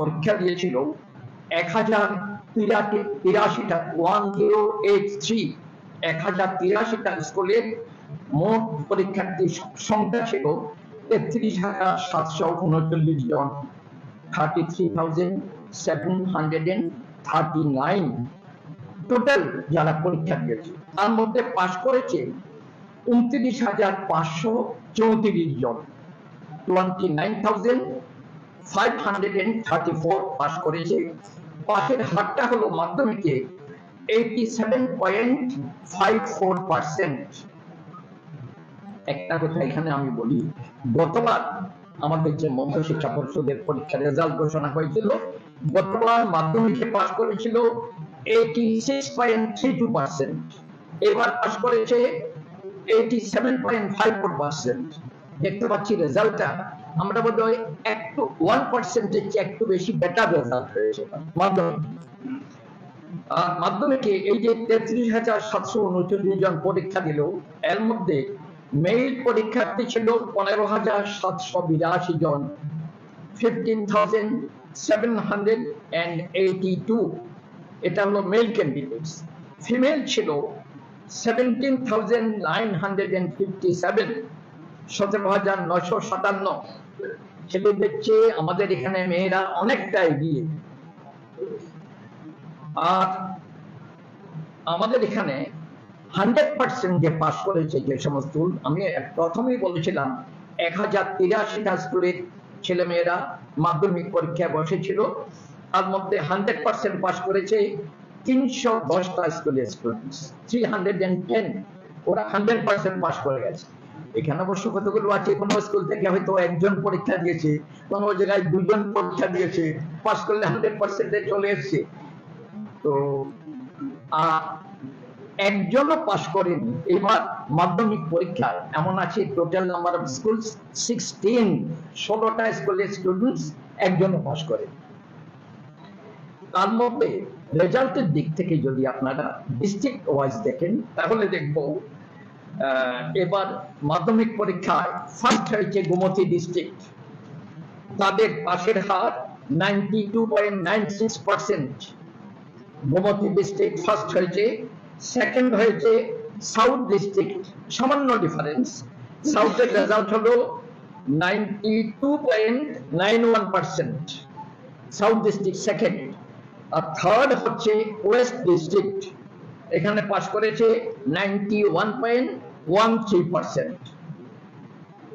পরীক্ষা দিয়েছিল। এক হাজার তিরাশিটা ওয়ান জিরো এইট থ্রি এক হাজার তিরাশিটা স্কুলের মোট পরীক্ষার্থীর সংখ্যা ছিল তেত্রিশ হাজার সাতশো উনচল্লিশ জন। Thirty three thousand seven hundred and thirty nine total যারা পরীক্ষা দিয়েছে। তার মধ্যে পাশ করেছে উনত্রিশ হাজার পাঁচশো চৌত্রিশ জন। Twenty nine thousand five hundred and thirty four pass করেছে। পাশের হারটা হলো মাধ্যমিকে eighty seven point five four percent একটা কথা এখানে আমি বলি গতবার আমাদের যে শিক্ষা পরিষদের পরীক্ষার রেজাল্ট ঘোষণা হয়েছিল গতবার মাধ্যমিকে পাস করেছিল eighty six point three two percent এবার করেছে eighty seven point five four percent দেখতে পাচ্ছি রেজাল্টটা আমরা বোধ হয় একটু ওয়ান পার্সেন্টের চেয়ে একটু বেশি বেটার রেজাল্ট হয়েছে। মাধ্যমিক মাধ্যমিকে এই যে তেত্রিশ হাজার সাতশো উনচল্লিশ জন পরীক্ষা দিল, এর মধ্যে মেইল পরীক্ষার্থী ছিল পনেরো হাজার সাতশো বিরাশি জন। Fifteen thousand seven hundred and eighty two এটা হলো মেল ক্যান্ডিডেটস ফিমেল ছিল seventeen thousand nine hundred and fifty seven সতেরো হাজার নশো সাতান্ন। ছেলেদের চেয়ে আমাদের এখানে মেয়েরা অনেকটা এগিয়ে। আর আমাদের এখানে হান্ড্রেড পার্সেন্ট যে পাস করেছে যে সমস্ত আমি প্রথমেই বলেছিলাম, এক হাজার তিরাশিটা স্কুলের ছেলে মেয়েরা মাধ্যমিক পরীক্ষায় বসেছিল। তার মধ্যে হান্ড্রেড পার্সেন্ট পাস করেছে তিনশো দশটা স্কুলের students three hundred and ten ওরা হান্ড্রেড পার্সেন্ট পাস করে গেছে। এখানে অবশ্য কতগুলো আছে? কোনো স্কুল থেকে হয়তো একজন পরীক্ষা দিয়েছে, কোনো জায়গায় দুজন পরীক্ষা দিয়েছে পাস করলে হান্ড্রেড পার্সেন্টে চলে এসছে। তো একজনও পাস করেনি। এবার মাধ্যমিক পরীক্ষা এমন আছে total number of school sixteen ষোলোটা স্কুলের স্টুডেন্টস একজনও পাস করে তার মধ্যে রেজাল্টের দিক থেকে যদি আপনারা ডিস্ট্রিক্ট ওয়াইজ দেখেন, তাহলে দেখব এবার মাধ্যমিক পরীক্ষায় ফার্স্ট হয়েছে গোমতী ডিস্ট্রিক্ট তাদের পাশের হার নাইনটি ডিস্ট্রিক্ট ফার্স্ট হয়েছে সেকেন্ড হয়েছে সাউথ ডিস্ট্রিক্ট সামান্য ডিফারেন্স সাউথের রেজাল্ট হলো ninety two point nine one percent south district second আর থার্ড হচ্ছে ওয়েস্ট ডিস্ট্রিক্ট এখানে পাশ করেছে নাইনটি ওয়ান পয়েন্ট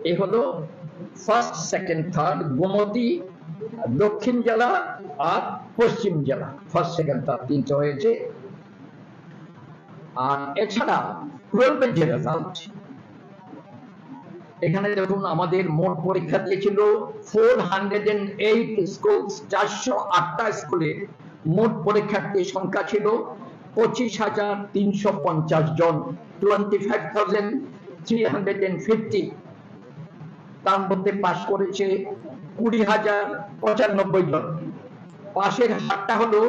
এ হলো ফার্স্ট সেকেন্ড থার্ড দক্ষিণ জেলা আর পশ্চিম জেলা। ফার্স্ট সেকেন্ড থার্ড হয়েছে। আর এছাড়া টুয়েলভের যে রেজাল্ট এখানে দেখুন আমাদের মোট পরীক্ষা দিয়েছিল four hundred and eight school চারশো আটটা স্কুলে মোট পরীক্ষার্থীর সংখ্যা ছিল পঁচিশ হাজার তিনশো পঞ্চাশ জন twenty five thousand three hundred and fifty তার মধ্যে পাশ করেছে কুড়ি হাজার পঁচানব্বই জন। পাশের হারটা হলো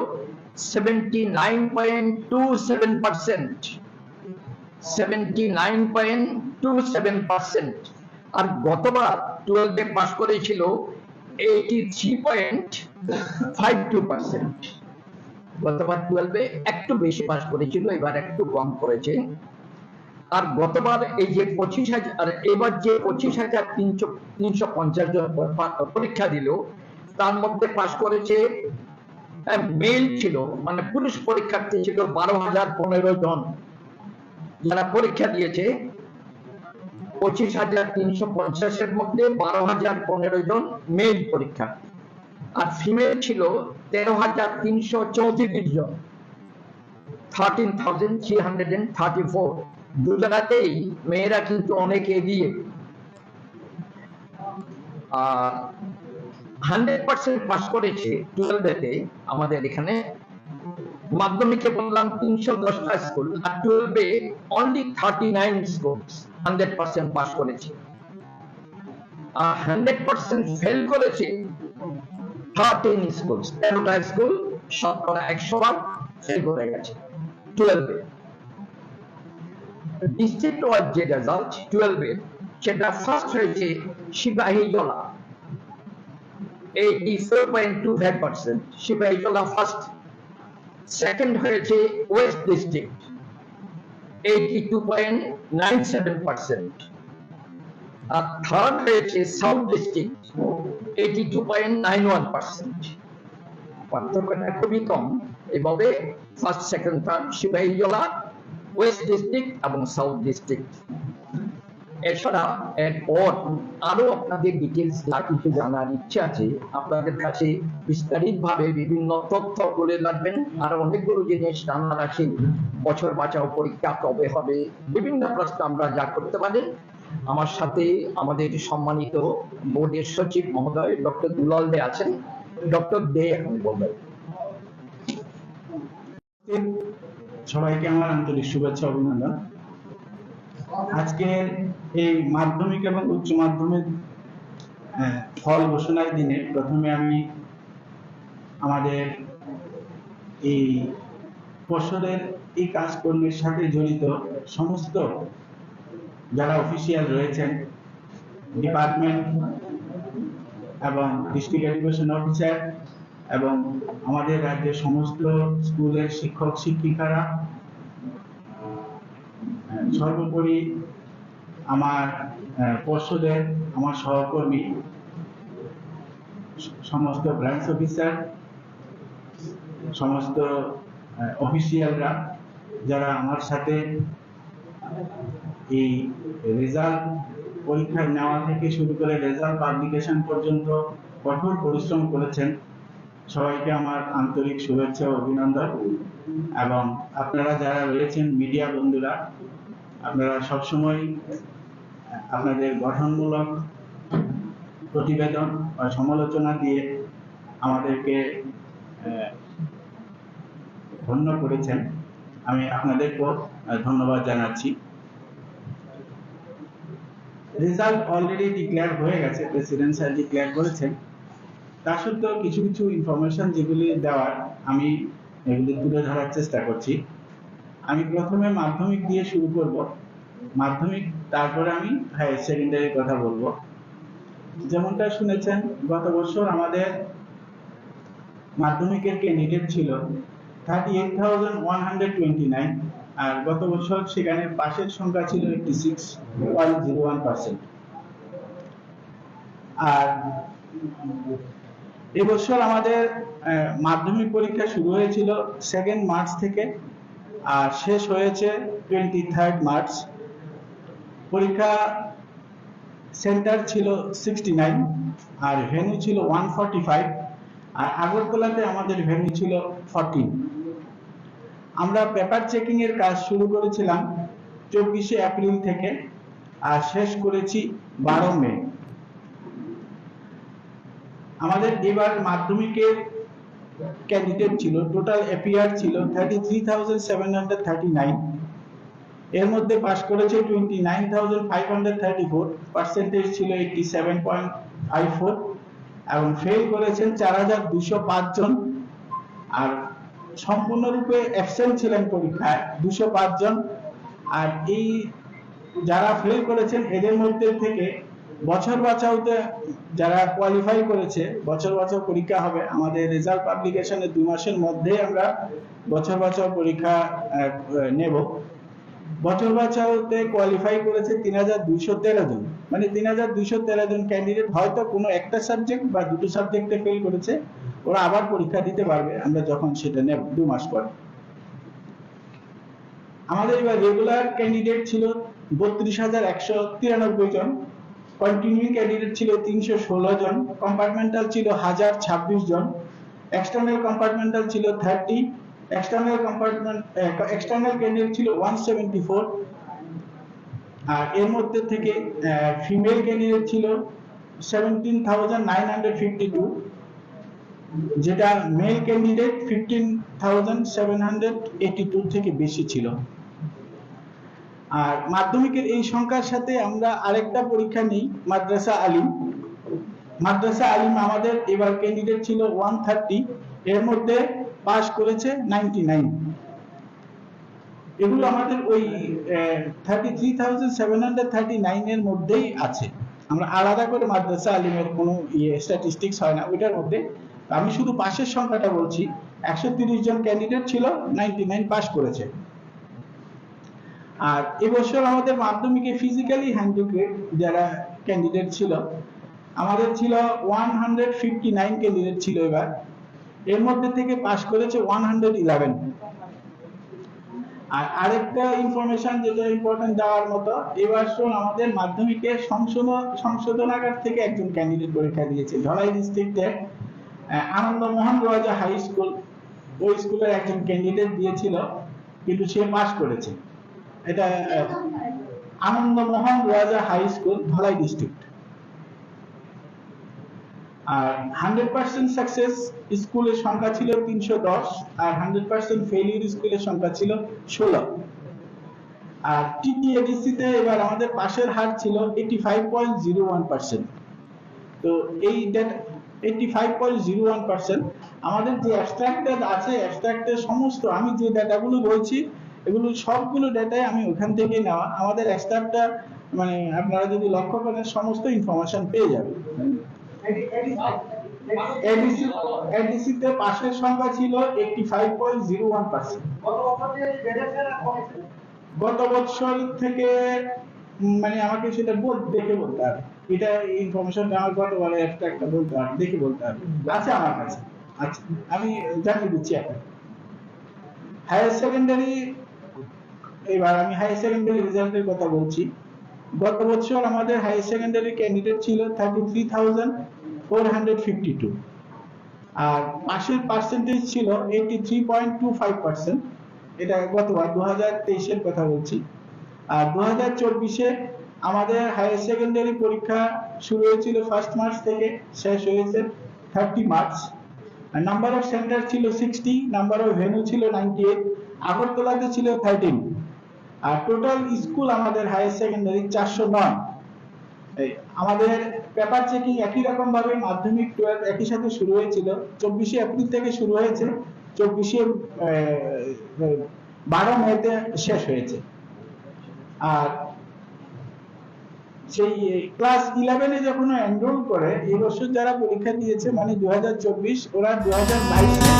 seventy nine point two seven percent seventy nine point two seven percent আর গতবার টুয়েলভে পাস করেছিল eighty three point five two percent গতবার টুয়েলভে একটু বেশি পাস করেছিল, এবার একটু কম করেছে। আর গতবার এই যে পঁচিশ হাজার এবার যে পঁচিশ হাজার তিনশো তিনশো পঞ্চাশ জন পরীক্ষা দিল, তার মধ্যে পাস করেছে মেল ছিল মানে পুরুষ পরীক্ষার্থী ছিল বারো হাজার পনেরো জন। যারা পরীক্ষা দিয়েছে, পঁচিশ হাজার তিনশো পঞ্চাশের মধ্যে বারো হাজার পনেরো জন মেল পরীক্ষা আর ফিমেল ছিল তেরো হাজার তিনশো চৌত্রিশ জন। Thirteen thousand three hundred and thirty four দু জায়গাতেই মেয়েরা কিন্তু অনেক এগিয়ে। আর হান্ড্রেড পার্সেন্ট পাস করেছে টুয়েলভেতে আমাদের এখানে। মাধ্যমিকে বললাম তিনশো দশটা স্কুল আর টুয়েলভে only thirty nine school hundred percent pass করেছে। আর হান্ড্রেড পার্সেন্ট ফেল করেছে থার্টিন স্কুল তেরোটা স্কুল শতকরা একশো বার ফেল করে গেছে। টুয়েলভে ডিস্ট্রিক্ট ওয়াইজ যে রেজাল্ট টুয়েলভে সেটা ফার্স্ট হয়েছে Sepahijala. Eighty four point two five percent Sepahijala first second হয়েছে west district eighty two point nine seven percent আর থার্ড হয়েছে সাউথ ডিস্ট্রিক্ট পার্থক্যটা খুবই কম। এভাবে first second third Sepahijala west district এবং সাউথ ডিস্ট্রিক্ট এছাড়া এরপর আরও আপনাদের ডিটেলস যা কিছু জানার ইচ্ছা আছে, আপনাদের কাছে বিভিন্ন তথ্য তুলে রাখবেন আর অনেকগুলো জিনিস জানার আছে, বছর বাঁচাও পরীক্ষা কবে হবে, বিভিন্ন প্রশ্ন আমরা যা করতে পারি আমার সাথে আমাদের সম্মানিত বোর্ডের সচিব মহোদয় ডক্টর দুলাল দে আছেন। ডক্টর দে এখন বলবেন। সবাইকে আমার আন্তরিক শুভেচ্ছা অভিনন্দন। আজকের এই মাধ্যমিক এবং উচ্চ মাধ্যমিক ফল ঘোষণার দিনে প্রথমে আমি আমাদের এই পর্ষদের এই কাজকর্মের সাথে জড়িত সমস্ত যারা অফিসিয়াল রয়েছেন ডিপার্টমেন্ট এবং ডিস্ট্রিক্ট এডুকেশন অফিসার এবং আমাদের রাজ্যের সমস্ত স্কুলের শিক্ষক, শিক্ষিকারা, সর্বোপরি আমার পর্ষদের আমার সহকর্মী, সমস্ত ব্রাঞ্চ অফিসার সমস্ত অফিসিয়ালরা যারা আমার সাথে এই রেজাল্ট পরীক্ষায় নেওয়া থেকে শুরু করে রেজাল্ট পাবলিকেশন পর্যন্ত কঠোর পরিশ্রম করেছেন। সবাইকে আমার আন্তরিক শুভেচ্ছা ও অভিনন্দন। এবং আপনারা যারা রয়েছেন মিডিয়া বন্ধুরা, আপনারা সবসময় আপনাদের গঠনমূলক প্রতিবেদন বা সমালোচনা দিয়ে আমাদেরকে ধন্য করেছেন। আমি আপনাদেরকেও ধন্যবাদ জানাচ্ছি। রেজাল্ট অলরেডি ডিক্লেয়ার হয়ে গেছে, প্রেসিডেন্ট স্যার ডিক্লেয়ার করেছেন তা সত্ত্বেও কিছু কিছু ইনফরমেশন যেগুলি দেওয়ার আমি এগুলি তুলে ধরার চেষ্টা করছি। আমি প্রথমে মাধ্যমিক দিয়ে শুরু করব। মাধ্যমিক, তারপরে আমি হায়ার সেকেন্ডারির কথা বলব। যেমনটা শুনেছেন, গত বছর আমাদের মাধ্যমিকের ক্যান্ডিডেট ছিল thirty eight thousand one hundred twenty nine আর গত বছর সেখানে পাশের সংখ্যা ছিল eighty six point zero one percent আর এবছর আমাদের মাধ্যমিক পরীক্ষা শুরু হয়েছিল সেকেন্ড মার্চ থেকে, আর শেষ হয়েছে টোয়েন্টি থার্ড মার্চ পরীক্ষা সেন্টার ছিল সিক্সটি নাইন আর ভেন্যু ছিল ওয়ান ফর্টি ফাইভ আর আগরতলাতে আমাদের ভেন্যু ছিল ফরটিন আমরা পেপার চেকিং এর কাজ শুরু করেছিলাম চব্বিশে এপ্রিল থেকে আর শেষ করেছি বারো মে। আমাদের এবার মাধ্যমিকের ক্যান্ডিডেট ছিল টোটাল এপিআর ছিল thirty three thousand seven hundred thirty nine এর মধ্যে পাস করেছে twenty nine thousand five hundred thirty four percentage ছিল eighty seven point five four এবং ফেল করেছেন চার হাজার দুশো পাঁচ জন। আর সম্পূর্ণরূপে অ্যাবসেন্ট ছিলেন পরীক্ষায়, দুশো জন। আর এই যারা ফেল করেছেন, এদের মধ্যে থেকে বছর বাঁচাওতে যারা কোয়ালিফাই করেছে, বছর বাঁচাও পরীক্ষা হবে। আমাদের রেজাল্ট পাবলিকেশনের দুই মাসের মধ্যে আমরা বছর বাঁচাও পরীক্ষা নেব। বছর বাঁচাওতে কোয়ালিফাই করেছে তিন হাজার দুইশো তেরো জন। মানে তিন হাজার দুইশো তেরো জন ক্যান্ডিডেট হয়তো কোনো একটা সাবজেক্ট বা দুটো সাবজেক্টে ফেল করেছে। ওরা আবার পরীক্ষা দিতে পারবে, আমরা যখন সেটা নেব দু মাস পরে। আমাদের এবার রেগুলার ক্যান্ডিডেট ছিল বত্রিশ হাজার একশো তিরানব্বই জন কন্টিনিউইং ক্যান্ডিডেট ছিল তিনশো ষোলো জন কম্পার্টমেন্টাল ছিল হাজার ছাব্বিশ জন এক্সটার্নাল কম্পার্টমেন্টাল ছিল thirty external compartment external candidate ছিল ওয়ান সেভেন্টি ফোর আর এর মধ্যে থেকে ফিমেল ক্যান্ডিডেট ছিল seventeen thousand nine hundred fifty two যেটা male candidate fifteen thousand seven hundred eighty two থেকে বেশি ছিল। আর মাধ্যমিকের এই সংখ্যার সাথে আমরা আরেকটা পরীক্ষা নিই, মাদ্রাসা আলিম। মাদ্রাসা আলিম আমাদের এবার ক্যান্ডিডেট ছিল ওয়ান থার্টি এর মধ্যে পাস করেছে নাইনটি নাইন এগুলো আমাদের ওই thirty three thousand seven hundred thirty nine এর মধ্যেই আছে। আমরা আলাদা করে মাদ্রাসা আলিমের কোনো ইয়ে স্ট্যাটিস্টিক্স হয় না, ওইটার মধ্যে আমি শুধু পাশের সংখ্যাটা বলছি, একশো জন ক্যান্ডিডেট ছিল নাইনটি নাইন পাস করেছে। আর এবছর আমাদের মাধ্যমিকে ফিজিক্যালি হ্যান্ডিক্যাপ যারা ক্যান্ডিডেট ছিল, আমাদের ছিল one hundred fifty nine candidate ছিল এবার। এর মধ্যে থেকে পাস করেছে ওয়ান হান্ড্রেড ইলেভেন আর আরেকটা ইনফরমেশন যেটা ইম্পর্টেন্ট দেওয়ার মতো এবছর আমাদের মাধ্যমিকে সংশোধন, সংশোধনাগার থেকে একজন ক্যান্ডিডেট পরীক্ষা দিয়েছে, ধলাই ডিস্ট্রিক্টের আনন্দমোহন রাজা হাই স্কুল ওই স্কুলের একজন ক্যান্ডিডেট দিয়েছিল, কিন্তু সে পাস করেছে। এটা Anandamohan Raja high school Dhalai district আর হান্ড্রেড পার্সেন্ট সাকসেস স্কুলের সংখ্যা ছিল তিনশো দশ, আর হান্ড্রেড পার্সেন্ট ফেলিউর স্কুলের সংখ্যা ছিল ষোলো। আর টিটিএডিসি তে এবার আমাদের পাশের হার ছিল eighty five point zero one percent তো এই data eighty five point zero one percent আমাদের যে অ্যাবস্ট্রাক্টেড আছে অ্যাবস্ট্রাক্টের সমস্ত আমি যে ডাটাগুলো বলছি, এগুলো সবগুলো ডেটাই আমি ওখান থেকেই নেওয়া। আমাদের অ্যাবস্ট্রাক্টটা মানে আপনারা যদি লক্ষ্য করেন, সমস্ত ইনফরমেশন পেয়ে যাবেন পাশের সংখ্যা ছিল 85.01% গত বছর থেকে মানে আমাকে সেটা দেখে বলতে হবে। এটা ইনফরমেশনটা আমার গতবারে একটা একটা বলতে হবে দেখে বলতে হবে আছে আমার কাছে। আচ্ছা আমি জানিয়ে দিচ্ছি এখন। হায়ার সেকেন্ডারি এবার আমি হায়ার সেকেন্ডারি রেজাল্টের কথা বলছি। গত বছর আমাদের হায়ার সেকেন্ডারি ক্যান্ডিডেট ছিল thirty three thousand four hundred fifty two আর পাশের পার্সেন্টেজ ছিল eighty three point two five percent এটা গতবার দু হাজার তেইশের কথা বলছি। আর দু হাজার চব্বিশে আমাদের হায়ার সেকেন্ডারি পরীক্ষা শুরু হয়েছিল ফার্স্ট মার্চ থেকে, শেষ হয়েছে thirty March number of centre ছিল সিক্সটি নাম্বার অফ ভেন্যু ছিল নাইনটি এইট আগরতলাতে ছিল থার্টিন আর টোটাল স্কুল আমাদের হায়ার সেকেন্ডারি চারশো নয়। আমাদের পেপার চেকিং একই রকম ভাবে মাধ্যমিক টুয়েলভ একই সাথে শুরু হয়েছিল। চব্বিশে এপ্রিল থেকে শুরু হয়েছে। চব্বিশে বারো মেতে শেষ হয়েছে। আর সেই ক্লাস ইলেভেনে যখন এনরোল করে এবছর যারা পরীক্ষা দিয়েছে মানে দু হাজার চব্বিশ, ওরা দু হাজার বাইশে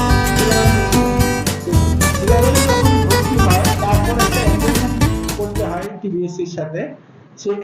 ইলেভেনে যখন ভর্তি হয়, তারপর একটা করতে হয় টিবিএসসির সাথে সেই